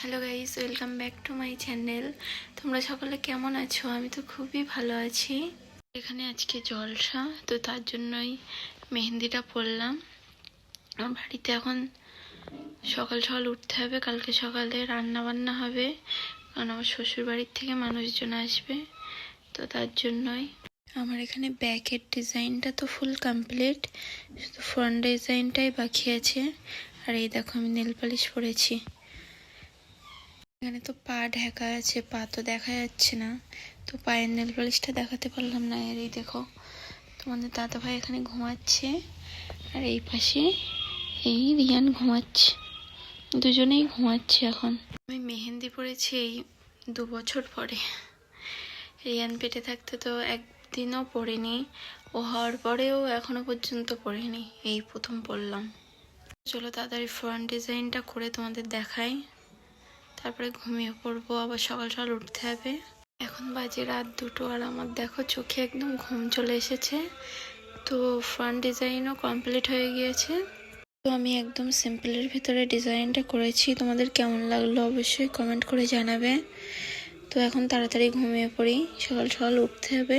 Hello guys welcome back to my channel তোমরা সকলে কেমন আছো? আমি তো খুবই ভালো আছি। এখানে আজকে জলসা, তো তার জন্যই মেহেন্দিটা পরলাম। আমার বাড়িতে এখন সকাল সকাল উঠতে হবে, কালকে সকালে রান্না বান্না হবে। কারণ আমার শ্বশুর বাড়ির থেকে মানুষজন আসবে, তো তার জন্যই। আমার এখানে ব্যাকের ডিজাইনটা তো ফুল কমপ্লিট শুধু ফ্রন্ট ডিজাইনটাই বাকি আছে। আর এই দেখো আমি নেল পালিশ পরেছি। এখানে তো পা ঢাকা আছে, পা তো দেখা যাচ্ছে না। তো পায়ের নেল পালিশটা দেখাতে পারলাম না আর এই দেখো। তোমাদের দাদা ভাই এখানে ঘুমাচ্ছে, আর এই পাশে এই রিয়ান ঘুমাচ্ছে। দুজনেই ঘুমাচ্ছে এখন। আমি মেহেন্দি পড়েছি এই দু বছর পরে। রিয়ান পেটে থাকতে তো একদিনও পড়িনি, ও হওয়ার পরেও এখনও পর্যন্ত পড়িনি, এই প্রথম পড়লাম। চলো তাড়াতাড়ি ফ্রন্ট ডিজাইনটা করে তোমাদের দেখাই। তারপরে ঘুমিয়ে পড়ব, আবার সকাল সকাল উঠতে হবে। এখন বাজে রাত দুটো আর আমার দেখো চোখে একদম ঘুম চলে এসেছে। তো ফ্রন্ট ডিজাইনও কমপ্লিট হয়ে গিয়েছে। তো আমি একদম সিম্পলের ভিতরে ডিজাইনটা করেছি। তোমাদের কেমন লাগল অবশ্যই কমেন্ট করে জানাবে। তো এখন তাড়াতাড়ি ঘুমিয়ে পড়ি, সকাল সকাল উঠতে হবে।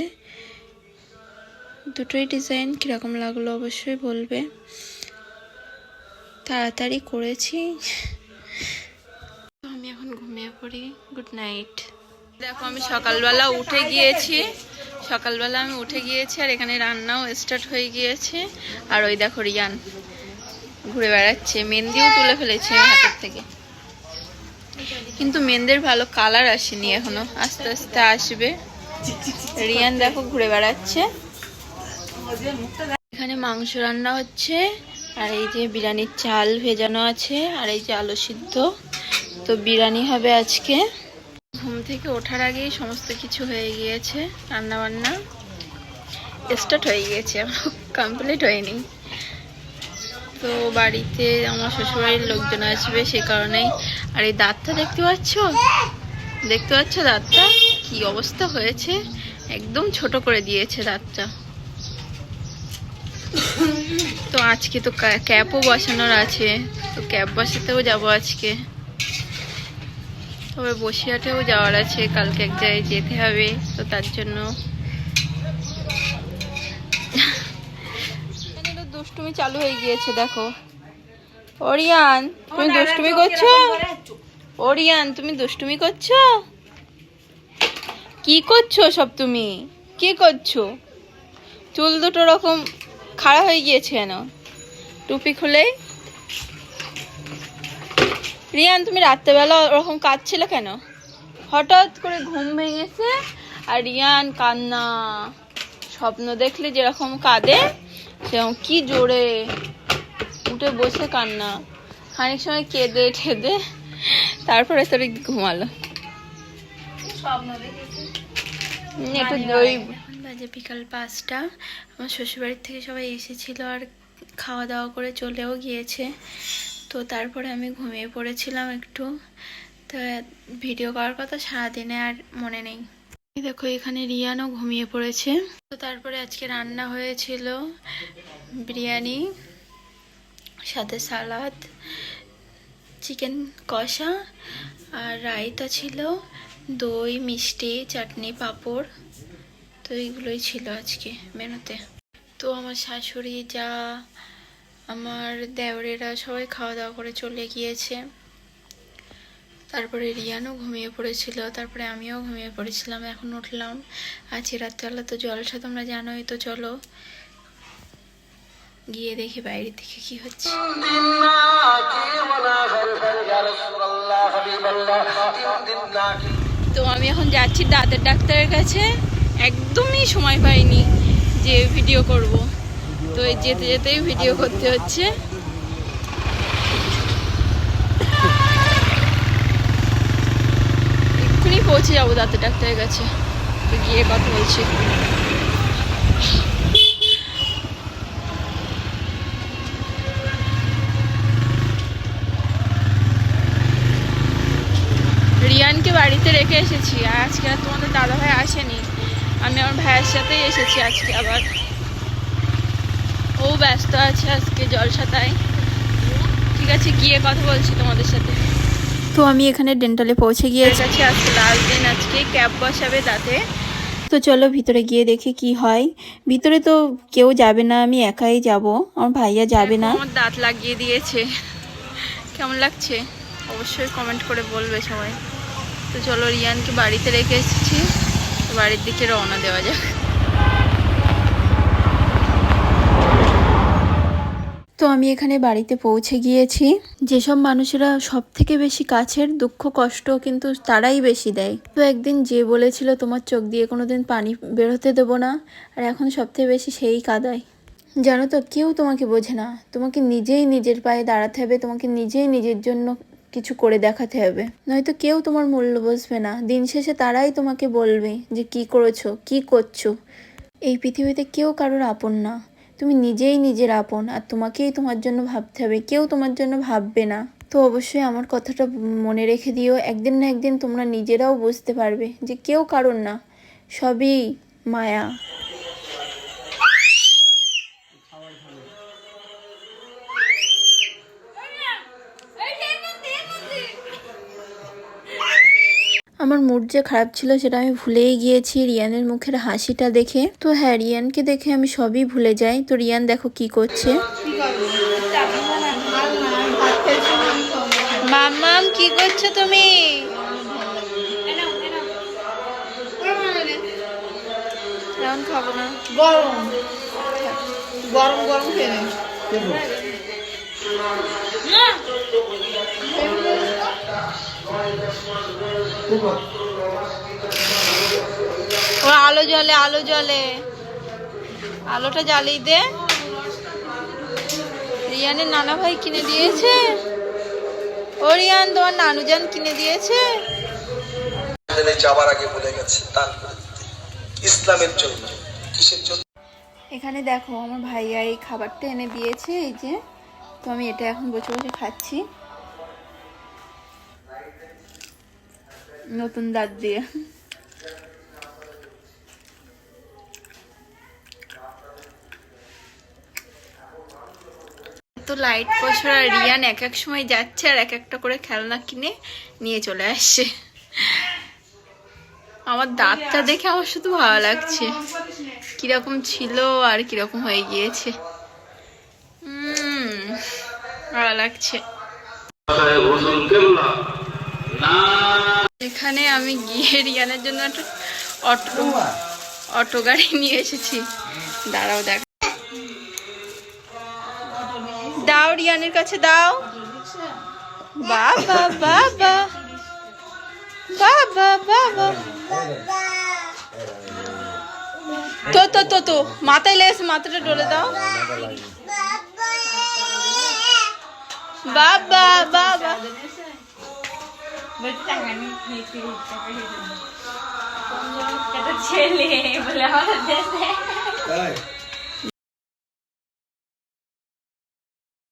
দুটোই ডিজাইন কীরকম লাগল অবশ্যই বলবে। তাড়াতাড়ি করেছি। আমি এখন ঘুমিয়ে পড়ি। Good night. দেখো, আমি সকালবেলা উঠে গিয়েছি। সকালবেলা আমি উঠে গিয়েছি আর এখানে রান্নাও স্টার্ট হয়ে গিয়েছে। আর ওই দেখো, রিয়ান ঘুরে বেড়াচ্ছে। মেহেন্দিও তুলে ফেলেছে হাতের থেকে। কিন্তু মেহেন্দের ভালো কালার আসেনি এখনও। আস্তে আস্তে আসবে। রিয়ান দেখো, ঘুরে বেড়াচ্ছে। এখানে মাংস রান্না হচ্ছে। আর এই যে বিরিয়ানির চাল ভেজানো আছে। আর এই যে আলু সিদ্ধ। তো বিরিয়ানি হবে আজকে। ঘুম থেকে ওঠার আগেই সমস্ত কিছু হয়ে গিয়েছে রান্না বান্না স্টার্ট হয়ে গিয়েছে কমপ্লিট হয়নি। তো বাড়িতে আমার শ্বশুরবাড়ির লোকজন আসবে সে কারণেই। আর এই দাঁতটা দেখতে পাচ্ছ? দেখতে পাচ্ছ দাঁতটা? কি অবস্থা হয়েছে? একদম ছোট করে দিয়েছে দাঁতটা। তো আজকে তো ক্যা- ক্যাপও বসানোর আছে। তো ক্যাপ বসাতেও যাব আজকে। তবে বসিরহাটেও যাওয়ার আছে কালকে এক জায়গায় যেতে হবে তো তার জন্য। দুষ্টুমি চালু হয়ে গিয়েছে দেখো। ওরিয়ান তুমি দুষ্টুমি করছ? ওরিয়ান তুমি দুষ্টুমি করছ? কি করছ সব তুমি? কি করছ? চুল দুটো রকম খাড়া হয়ে গিয়েছে কেন? টুপি খুলে? রিয়ান তুমি রাত্রেবেলা ওরকম কাঁদছিলে কেন? হঠাৎ করে ঘুম ভেঙেছে আর রিয়ান কান্না। স্বপ্ন দেখলে যেরকম কাঁদে সেরকম কি জোরে উঠে বসে কান্না। খানিক সময় কেঁদে ঠেদে তারপরে তোর ঘুমালো। একটু এখন বাজে বিকাল পাঁচটা। আমার শ্বশুরবাড়ির থেকে সবাই এসেছিল আর খাওয়া দাওয়া করে চলেও গিয়েছে। তো তারপরে আমি ঘুমিয়ে পড়েছিলাম একটু। তো ভিডিও করার কথা সারাদিনে আর মনে নেই। দেখো, এখানে রিয়ানও ঘুমিয়ে পড়েছে। তো তারপরে আজকে রান্না হয়েছিল বিরিয়ানি, সাথে সালাদ, চিকেন কষা আর রায়তা ছিল, দই, মিষ্টি, চাটনি, পাঁপড়। তো এইগুলোই ছিল আজকে মেনুতে। তো আমার শাশুড়ি যা আমার দেওরেরা সবাই খাওয়া দাওয়া করে চলে গিয়েছে। তারপরে রিয়ানও ঘুমিয়ে পড়েছিল, তারপরে আমিও ঘুমিয়ে পড়েছিলাম, এখন উঠলাম। আজ রাত্রেবেলা তো জলসা, তোমরা জানোই তো, চলো। গিয়ে দেখি বাইরের দিকে কি হচ্ছে। তো আমি এখন যাচ্ছি দাঁতের ডাক্তারের কাছে। একদমই সময় পাইনি যে ভিডিও করব। তো এই যেতে যেতেই ভিডিও করতে হচ্ছে। এক্ষুনি পৌঁছে যাব দাঁতের ডাক্তারের কাছে। তো গিয়ে কথা বলছি। রিয়ানকে বাড়িতে রেখে এসেছি আজকে আর তোমাদের দাদা ভাই আসেনি। আমি আমার ভাইয়ের সাথেই এসেছি আজকে আবার। ও ব্যস্ত আছে আজকে জলসাতায় ঠিক আছে গিয়ে কথা বলছি তোমাদের সাথে। তো আমি এখানে ডেন্টালে পৌঁছে গিয়েছি। আজকে আজকে লাস্ট দিন আজকে ক্যাব বসাবে দাঁতে তো চলো ভিতরে গিয়ে দেখি কি হয়। ভিতরে তো কেউ যাবে না আমি একাই যাব আমার ভাইয়া যাবে না। আমার দাঁত লাগিয়ে দিয়েছে। কেমন লাগছে? অবশ্যই কমেন্ট করে বলবে সবাই। তো চলো রিয়ানকে বাড়িতে রেখে এসেছি। বাড়ির দিকে রওনা দেওয়া যাক। তো আমি এখানে বাড়িতে পৌঁছে গিয়েছি। যেসব মানুষেরা সব থেকে বেশি কাছের, দুঃখ, কষ্ট কিন্তু তারাই বেশি দেয়। তো একদিন যে বলেছিল, তোমার চোখ দিয়ে কোনোদিন পানি বেরোতে দেবো না। আর এখন সব থেকে বেশি সেই কাদায়। জানো তো, কেউ তোমাকে বোঝে না। তোমাকে নিজেই নিজের পায়ে দাঁড়াতে হবে, তোমাকে নিজেই নিজের জন্য কিছু করে দেখাতে হবে। নয়তো কেউ তোমার মূল্য বুঝবে না। দিন শেষে তারাই তোমাকে বলবে যে, কি করেছ? কি করছ? এই পৃথিবীতে কেউ কারোর আপন না। তুমি নিজেই নিজের আপন, আর তোমাকেই তোমার জন্য ভাবতে হবে। কেউ তোমার জন্য ভাববে না। তো অবশ্যই আমার কথাটা মনে রেখে দিও। একদিন না একদিন তোমরা নিজেরাও বুঝতে পারবে যে কেউ কারণ না, সবই মায়া। আমার মুড যে খারাপ ছিল সেটা আমি ভুলেই গিয়েছি রিয়ানের মুখের হাসিটা দেখে। তো হ্যাঁ রিয়ানকে দেখে আমি সবই ভুলে যাই। তো রিয়ান দেখো কি করছে। মামাম কি করছ তুমি? এখন খাব না। গরম। গরম গরম খেয়ে নে। ও আলো জ্বলে আলো জ্বলে। আলোটা জ্বালিয়ে দে। রিয়ানের নানা ভাই কিনে দিয়েছে। ও রিয়ান তোমার নানুজান কিনে দিয়েছে। যাবার আগে বলে গেছে দান ইসলামের জন্য কিসের জন্য? এখানে দেখো আমার ভাইয়া এই খাবারটা এনে দিয়েছে এই যে। তো আমি এটা এখন বসে বসে খাচ্ছি। নতুন দাঁত দিয়ে। তো লাইট পছরা রিয়ান এক এক সময় যাচ্ছে আর এক একটা করে খেলনা কিনে নিয়ে চলে আসছে। আমার দাঁতটা দেখে আমার শুধু ভালো লাগছে। কীরকম ছিল আর কীরকম হয়ে গিয়েছে। উম, ভালো লাগছে। এখানে আমি গিয়ে রিয়ানের জন্য একটা অটো অটো গাড়ি নিয়ে এসেছি। দাঁড়াও দেখ। দাও রিয়ানের কাছে দাও। বাবা বাবা বাবা বাবা তো তো তো তো মাথায় লেগেছে মাথাটা ডলে দাও। বাবা। বাবা ছেলে বলে আমাদের দেশে